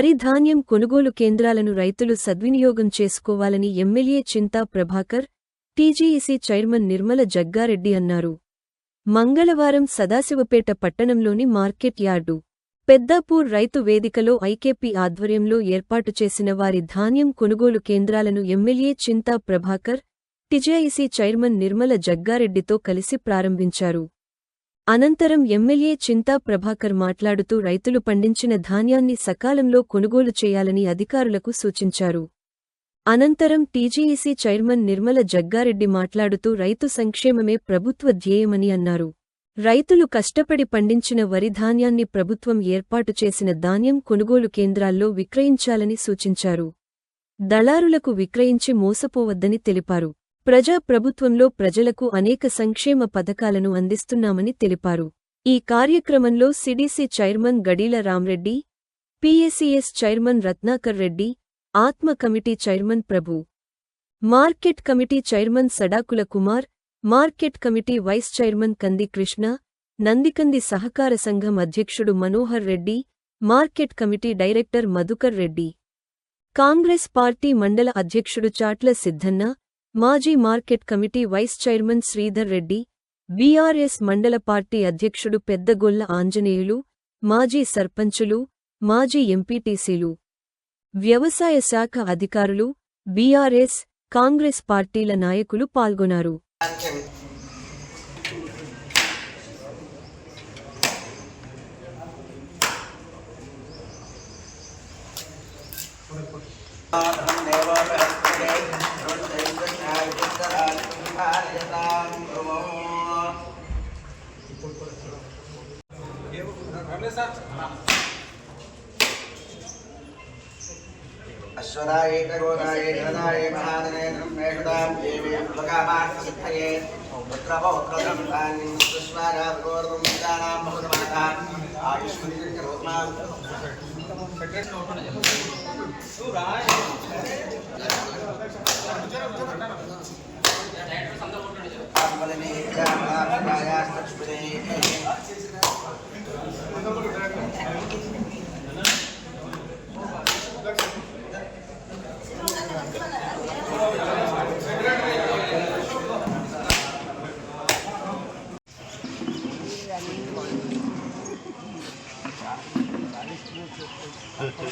వరి ధాన్యం కొనుగోలు కేంద్రాలను రైతులు సద్వినియోగం చేసుకోవాలని MLA Chinta Prabhakar TGEC chairman Nirmala Jaggareddy అన్నారు. మంగళవారం సదాశివపేట పట్టణంలోని మార్కెట్ యార్డు పెద్దాపూర్ రైతు వేదికలో ఐకేపీ ఆధ్వర్యంలో ఏర్పాటు చేసిన వారి ధాన్యం కొనుగోలు కేంద్రాలను MLA Chinta Prabhakar TGIC chairman Nirmala జగ్గారెడ్డితో కలిసి ప్రారంభించారు. అనంతరం ఎమ్మెల్యే చింతా ప్రభాకర్ మాట్లాడుతూ రైతులు పండించిన ధాన్యాన్ని సకాలంలో కొనుగోలు చేయాలని అధికారులకు సూచించారు. అనంతరం టీజీఈసీ చైర్మన్ నిర్మల జగ్గారెడ్డి మాట్లాడుతూ రైతు సంక్షేమమే ప్రభుత్వ ధ్యేయమని అన్నారు. రైతులు కష్టపడి పండించిన వరి ధాన్యాన్ని ప్రభుత్వం ఏర్పాటు చేసిన ధాన్యం కొనుగోలు కేంద్రాల్లో విక్రయించాలని సూచించారు. దళారులకు విక్రయించి మోసపోవద్దని తెలిపారు. ప్రజా ప్రభుత్వంలో ప్రజలకు అనేక సంక్షేమ పథకాలను అందిస్తున్నామని తెలిపారు. ఈ కార్యక్రమంలో CDC chairman Gadeela Ramreddy PACS chairman Ratnakar Reddy ATMA committee chairman Prabhu market committee chairman Sadakula Kumar market committee vice chairman Kandi Krishna Nandikandi సహకార సంఘం అధ్యక్షుడు Manohar Reddy market committee director Madhukar Reddy Congress party mandal అధ్యక్షుడు చాట్ల సిద్ధన్న మాజీ market committee vice chairman Sridhar Reddy BRS mandal party అధ్యక్షుడు పెద్దగొల్ల ఆంజనేయులు మాజీ సర్పంచులు మాజీ ఎంపీటీసీలు వ్యవసాయ శాఖ అధికారులు బీఆర్ఎస్ కాంగ్రెస్ పార్టీల నాయకులు పాల్గొన్నారు. अश्वराये गरोदाय धनदाय महादने धर्मेषुदां देवे भगवार्थसिद्धये पुत्रभो प्रदम्बानि सुस्वारा भगवर्दं पितानां भगवता आयुष्मदीर्घ रोमा सेक्रेट आप बलने का आप माया सच बने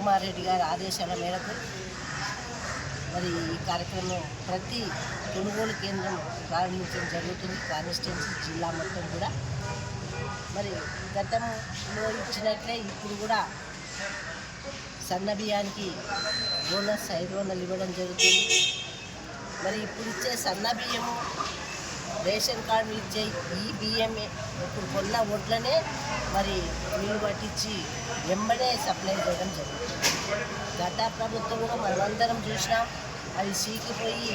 కుమార్ రెడ్డి గారి ఆదేశాల మేరకు మరి ఈ కార్యక్రమం ప్రతి కొనుగోలు కేంద్రం ప్రారంభించడం జరుగుతుంది. కాన్స్టిట్యున్సీ జిల్లా మొత్తం కూడా. మరి గతంలో ఇచ్చినట్లే ఇప్పుడు కూడా సన్న బియ్యానికి బోనస్ ఐదు వందలు ఇవ్వడం జరుగుతుంది. మరి ఇప్పుడు ఇచ్చే సన్న బియ్యము రేషన్ కార్డు ఇచ్చే ఈ బియ్యమే. ఇప్పుడు కొన్న ఓట్లనే మరి నీళ్ళు పట్టించి వెంబడే సప్లై చేయడం జరుగుతుంది. గత ప్రభుత్వంలో మనమందరం చూసినాం అది సీకిపోయి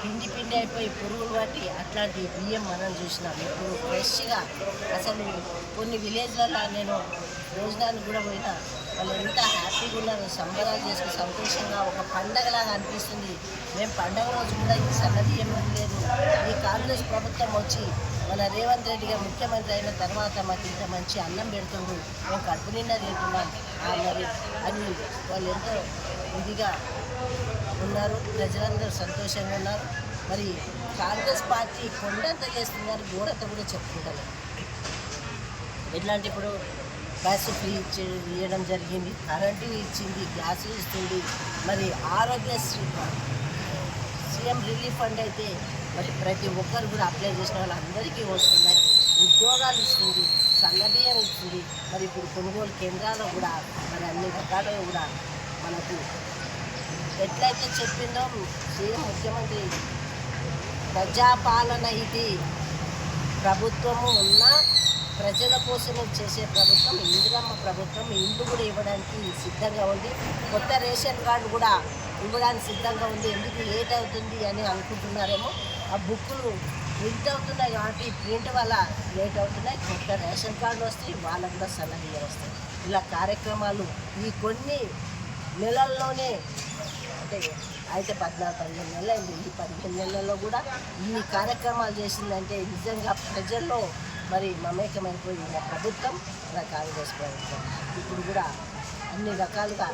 పిండి పిండి అయిపోయి పురుగులు పట్టి అట్లాంటి బియ్యం మనం చూసినాం. ఇప్పుడు ఫ్రెష్గా అసలు కొన్ని విలేజ్లలో నేను భోజనానికి కూడా పోయినా. వాళ్ళు ఎంత హ్యాపీగా ఉన్నారు సంబరాలు చేసుకుని సంతోషంగా ఒక పండగలాగా అనిపిస్తుంది. మేము పండగ రోజు కూడా ఈ సన్నది ఏమీ లేదు. ఈ కాంగ్రెస్ ప్రభుత్వం వచ్చి మన రేవంత్ రెడ్డి గారు ముఖ్యమంత్రి అయిన తర్వాత మాకు ఇంత మంచి అన్నం పెడుతుండ్రు. మేము కడుపు నిండా తింటున్నాం. మరి అని వాళ్ళు ఎంతో ఇదిగా ఉన్నారు. ప్రజలందరూ సంతోషంగా ఉన్నారు. మరి కాంగ్రెస్ పార్టీ కొండంత చేస్తున్నారు ఘోరత కూడా చెప్పుకుంటారు ఎట్లాంటి ఇప్పుడు గ్యాస్ ఫ్రీ ఇచ్చి ఇవ్వడం జరిగింది. కరెంటు ఇచ్చింది గ్యాస్ ఇస్తుంది. మరి ఆరోగ్యశ్రీ సీఎం రిలీఫ్ ఫండ్ అయితే మరి ప్రతి ఒక్కరు కూడా అప్లై చేసిన వాళ్ళందరికీ వస్తున్నాయి. ఉద్యోగాలు ఇస్తుంది సన్నబియ్యం ఇస్తుంది. మరి ఇప్పుడు కొనుగోలు కేంద్రాలు కూడా మరి అన్ని రకాల కూడా మనకు ఎట్లయితే చెప్పిందో సీఎం ముఖ్యమంత్రి ప్రజాపాలన ఇది ప్రభుత్వము ఉన్నా ప్రజల కోసం చేసే ప్రభుత్వం ఇందిరమ్మ ప్రభుత్వం ఇండ్లు కూడా ఇవ్వడానికి సిద్ధంగా ఉంది. కొత్త రేషన్ కార్డు కూడా ఇవ్వడానికి సిద్ధంగా ఉంది. ఎందుకు లేట్ అవుతుంది అని అనుకుంటున్నారేమో. ఆ బుక్కులు ప్రింట్ అవుతున్నాయి కాబట్టి ప్రింట్ వల్ల లేట్ అవుతున్నాయి. కొత్త రేషన్ కార్డులు వస్తాయి. వాళ్ళకు కూడా సన్నగిలు వస్తాయి. ఇలా కార్యక్రమాలు ఈ కొన్ని నెలల్లోనే అంటే అయితే పద్నాలుగు పదిహేను నెలలు అయింది. ఈ పదిహేను నెలల్లో కూడా ఇన్ని కార్యక్రమాలు చేసిందంటే నిజంగా ప్రజల్లో మరి మమేకమైపోయిన ప్రభుత్వం మన కాంగ్రెస్ ప్రభుత్వం. ఇప్పుడు కూడా అన్ని రకాలుగా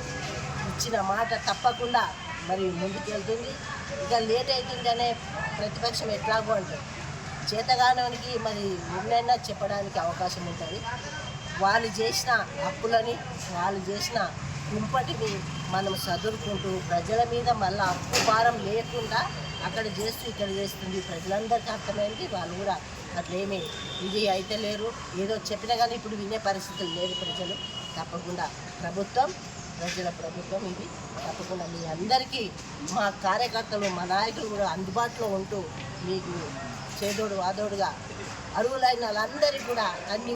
ఇచ్చిన మాట తప్పకుండా మరి ముందుకెళ్తుంది ఇక లేట్ అవుతుంది అనే ప్రతిపక్షం ఎట్లాగో అంటుంది చేతగానోనికి మరి ఎన్నైనా చెప్పడానికి అవకాశం ఉంటుంది. వాళ్ళు చేసిన అప్పులని వాళ్ళు చేసిన కుంపటిని మనం చదువుకుంటూ ప్రజల మీద మళ్ళీ అప్పు భారం లేకుండా అక్కడ చేస్తూ ఇక్కడ చేస్తుంది ప్రజలందరికీ అర్థమైంది. వాళ్ళు కూడా అట్లేమి ఇది అయితే లేరు. ఏదో చెప్పినా కానీ ఇప్పుడు వినే పరిస్థితులు లేదు ప్రజలు. తప్పకుండా ప్రభుత్వం ప్రజల ప్రభుత్వం ఇది. తప్పకుండా మీ అందరికీ మా కార్యకర్తలు మా నాయకులు కూడా అందుబాటులో ఉంటూ మీకు చేదోడు వాదోడుగా అరువులైన వాళ్ళందరికీ కూడా అన్ని